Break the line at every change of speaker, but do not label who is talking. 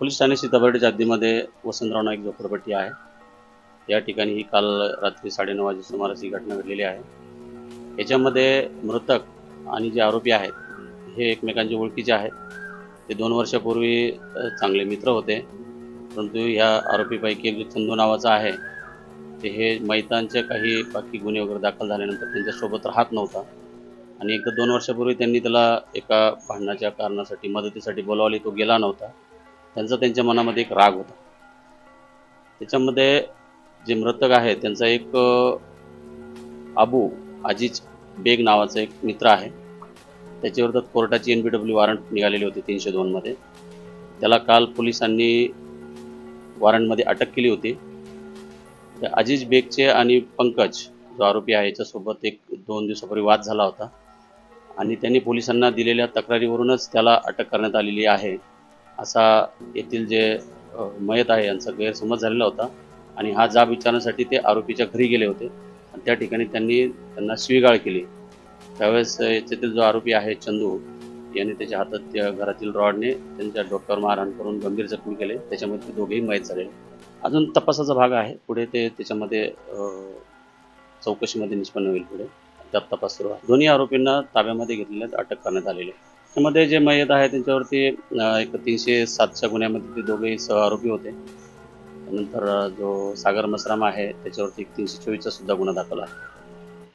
Police ठाणे सीताबर्डीच्या हद्दीमध्ये वसंतराव नाईक झोपडपट्टी आहे. या ठिकाणी ही काल रात्री साडेनऊ वाजे सुमारास ही घटना घडलेली आहे. याच्यामध्ये मृतक आणि जे आरोपी आहेत हे एकमेकांचे ओळखीचे आहेत. ते दोन वर्षापूर्वी चांगले मित्र होते. परंतु ह्या आरोपीपैकी एक जो चंदू नावाचा आहे ते हे मैतांचे काही बाकी गुन्हे वगैरे दाखल झाल्यानंतर त्यांच्यासोबत राहत नव्हता. आणि एकदा दोन वर्षापूर्वी त्यांनी त्याला एका भांडणाच्या कारणासाठी मदतीसाठी बोलावली तो गेला नव्हता. त्यांचा त्यांच्या मनामध्ये एक राग होता. त्याच्यामध्ये जे मृतक आहे त्यांचा एक आबू अबू अजिज बेग नावाचा एक मित्र आहे. त्याच्याविरोधात कोर्टाची एन बी डब्ल्यू वॉरंट निघालेली होती तीनशे दोनमध्ये त्याला काल पोलिसांनी वॉरंटमध्ये अटक केली होती. त्या अजिज बेगचे आणि पंकज जो आरोपी आहे याच्यासोबत एक दोन दिवसापूर्वी वाद झाला होता. आणि त्यांनी पोलिसांना दिलेल्या तक्रारीवरूनच त्याला अटक करण्यात आलेली आहे. असा येथील जे मयत आहे यांचा गैरसमज झालेला होता. आणि हा जाब विचारण्यासाठी ते आरोपीच्या घरी गेले होते. आणि त्या ठिकाणी त्यांनी त्यांना शिवीगाळ केली. त्यावेळेस याच्यातील जो आरोपी आहे चंदू याने त्याच्या हातात त्या घरातील रॉडने त्यांच्या डोक्यावर मारहाण करून गंभीर जखमी केले. त्याच्यामध्ये ते दोघेही मयत झाले. अजून तपासाचा भाग आहे. पुढे ते त्याच्यामध्ये चौकशीमध्ये निष्पन्न होईल पुढे. त्यात तपास सुरू आहे. दोन्ही आरोपींना ताब्यामध्ये घेतलेल्यात अटक करण्यात आलेली आहे. त्यामध्ये जे मयत आहे त्यांच्यावरती एक तीनशे सातच्या गुन्ह्यामध्ये ते दोघेही सह आरोपी होते. नंतर जो सागर मसराम आहे त्याच्यावरती एक तीनशे चोवीसचा सुद्धा गुन्हा दाखल आहे.